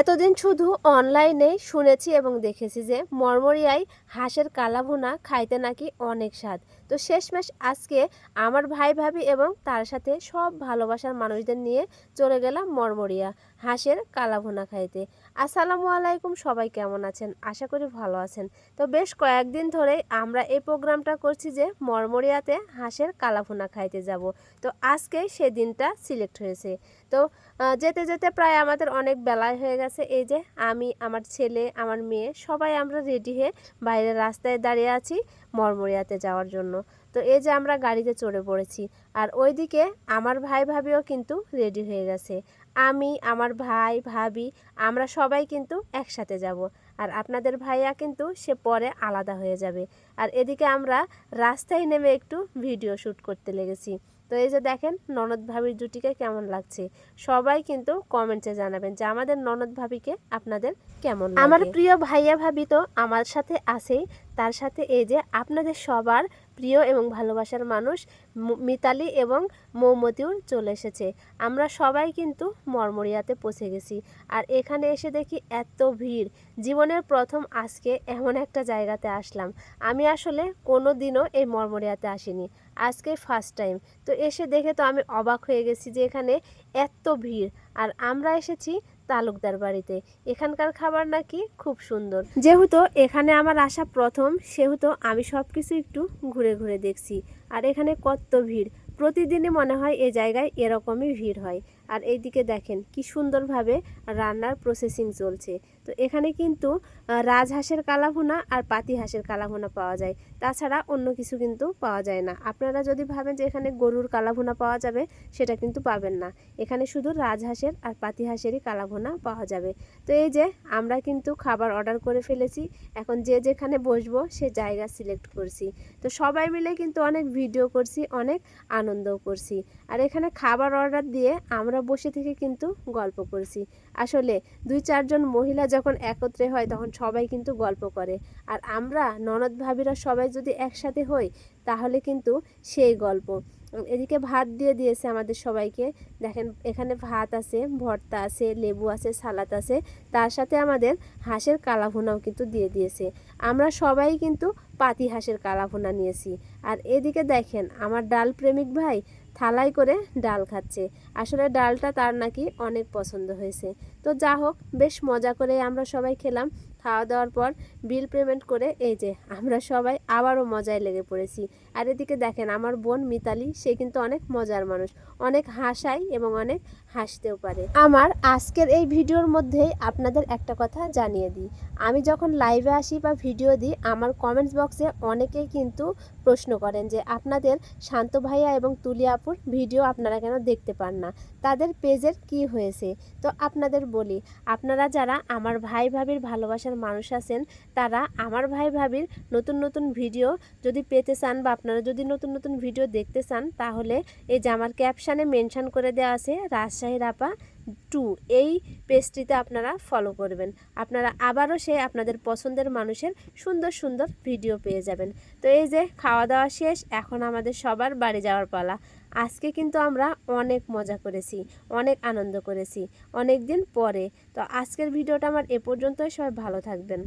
এতদিন শুধু অনলাইনে শুনেছি এবং দেখেছি যে মরমরিয়ায় হাঁসের কালাভুনা খাইতে নাকি অনেক স্বাদ। তো শেষমেশ আজকে আমার ভাই ভাবি এবং তার সাথে সব ভালোবাসার মানুষদের নিয়ে চলে গেলাম মরমরিয়া হাঁসের কালাভুনা খাইতে। আসসালামু আলাইকুম, সবাই কেমন আছেন? আশা করি ভালো আছেন। তো বেশ কয়েকদিন ধরেই আমরা এই প্রোগ্রামটা করছি যে মরমরিয়াতে হাঁসের কালাভুনা খাইতে যাব। তো আজকে সেদিনটা সিলেক্ট হয়েছে। তো যেতে যেতে প্রায় আমাদের অনেক বেলায় হয়ে গেছে। এই যে আমি, আমার ছেলে, আমার মেয়ে, সবাই আমরা রেডি হয়ে বাইরের রাস্তায় দাঁড়িয়ে আছি মরমরিয়াতে যাওয়ার জন্য। তো এই যে আমরা গাড়িতে চড়ে পড়েছি আর ওইদিকে আমার ভাই ভাবিও কিন্তু রেডি হয়ে গেছে। আমি, আমার ভাই, ভাবি, আমরা সবাই কিন্তু একসাথে যাব আর আপনাদের ভাইয়া কিন্তু সে পরে আলাদা হয়ে যাবে। আর এদিকে আমরা রাস্তায় নেমে একটু ভিডিও শ্যুট করতে লেগেছি। তো এই যে দেখেন ননদ ভাবির জুটিকে কেমন লাগছে? সবাই কিন্তু কমেন্টে জানাবেন যে আমাদের ননদ ভাবিকে আপনাদের কেমন আমার প্রিয় ভাইয়া ভাবি তো আমার সাথে আছেই। তার সাথে এই যে আপনাদের সবার প্রিয় এবং ভালোবাসার মানুষ মিতালি এবং মৌমতিও চলে এসেছে। আমরা সবাই কিন্তু মরমরিয়াতে পৌঁছে গেছি। আর এখানে এসে দেখি এত ভিড়। জীবনের প্রথম আজকে এমন একটা জায়গাতে আসলাম। আমি আসলে কোনো দিনও এই মরমরিয়াতে আসিনি। আজকে ফার্স্ট টাইম তো এসে দেখে তো আমি অবাক হয়ে গেছি যে এখানে এত ভিড়। আর আমরা এসেছি তালুকদার বাড়িতে। এখানকার খাবার নাকি খুব সুন্দর। যেহেতু এখানে আমার আসা প্রথম, সেহেতু আমি সব কিছু একটু ঘুরে ঘুরে দেখছি। আর এখানে কত ভিড়। প্রতিদিনই মনে হয় এ জায়গায় এরকমই ভিড় হয়। আর এইদিকে দেখেন কি সুন্দরভাবে রান্নার প্রসেসিং চলছে। তো এখানে কিন্তু রাজহাঁসের কালাভুনা আর পাতি হাঁসের কালাভুনা পাওয়া যায়। তাছাড়া অন্য কিছু কিন্তু পাওয়া যায় না। আপনারা যদি ভাবেন যে এখানে গরুর কালাভুনা পাওয়া যাবে, সেটা কিন্তু পাবেন না। এখানে শুধু রাজহাঁসের আর পাতি হাঁসেরই কালাভুনা পাওয়া যাবে। তো এই যে, আমরা কিন্তু খাবার অর্ডার করে ফেলেছি। এখন যে যেখানে বসবো, সে জায়গা সিলেক্ট করছি। তো সবাই মিলে কিন্তু অনেক ভিডিও করছি, অনেক আনন্দও করছি। আর এখানে খাবার অর্ডার দিয়ে আমরা বসে থেকে কিন্তু গল্প করছি। আসলে দুই চারজন মহিলা যখন একত্রে হয় তখন সবাই কিন্তু গল্প করে। আর আমরা, ননদ ভাবিরা সবাই যদি একসাথে হই, তাহলে কিন্তু সেই গল্প। এদিকে ভাত দিয়ে দিয়েছে আমাদের সবাইকে। দেখেন, এখানে ভাত আছে, ভর্তা আছে, লেবু আছে, সালাদ আছে। তার সাথে আমাদের হাঁসের কালাভুনাও কিন্তু দিয়ে দিয়েছে। আমরা সবাই কিন্তু পাতি হাঁসের কালাভুনা নিয়েছি। আর এদিকে দেখেন, আমার ডাল প্রেমিক ভাই থালাই করে ডাল খাচ্ছে। আসলে ডালটা তার নাকি অনেক পছন্দ হয়েছে। তো যা হোক, বেশ মজা করে আমরা সবাই খেলাম। খাওয়া দাওয়ার পর বিল পেমেন্ট করে এই যে, আমরা সবাই আবারও মজায় লেগে পড়েছি। আর এদিকে দেখেন, আমার বোন মিতালি, সে কিন্তু অনেক মজার মানুষ। অনেক হাসায় এবং অনেক হাসতেও পারে। আমার আজকের এই ভিডিওর মধ্যেই আপনাদের একটা কথা জানিয়ে দিই। আমি যখন লাইভে আসি বা ভিডিও দিই, আমার কমেন্টস বক্সে অনেকেই কিন্তু প্রশ্ন করেন যে, আপনাদের শান্ত ভাইয়া এবং তুলি আপুর ভিডিও আপনারা কেন দেখতে পান না? তাদের পেজের কি হয়েছে? তো আপনাদের বলি, আপনারা যারা আমার ভাই ভাবির ভালোবাসার মানুষ আছেন, তারা আমার ভাই ভাবির নতুন নতুন ভিডিও যদি পেতে চান বা আপনারা যদি নতুন নতুন ভিডিও দেখতে চান, তাহলে এই যে আমার ক্যাপশানে মেনশান করে দেওয়া আছে, রাজশাহীর আপা টু, এই পেজটিতে আপনারা ফলো করবেন। আপনারা আবারও সে আপনাদের পছন্দের মানুষের সুন্দর সুন্দর ভিডিও পেয়ে যাবেন। তো এই যে খাওয়া দাওয়া শেষ, এখন আমাদের সবার বাড়ি যাওয়ার পালা। আজকে কিন্তু আমরা অনেক মজা করেছি, অনেক আনন্দ করেছি অনেক দিন পরে। তো আজকের ভিডিওটা আমার এ পর্যন্তই, সবাই ভালো থাকবেন।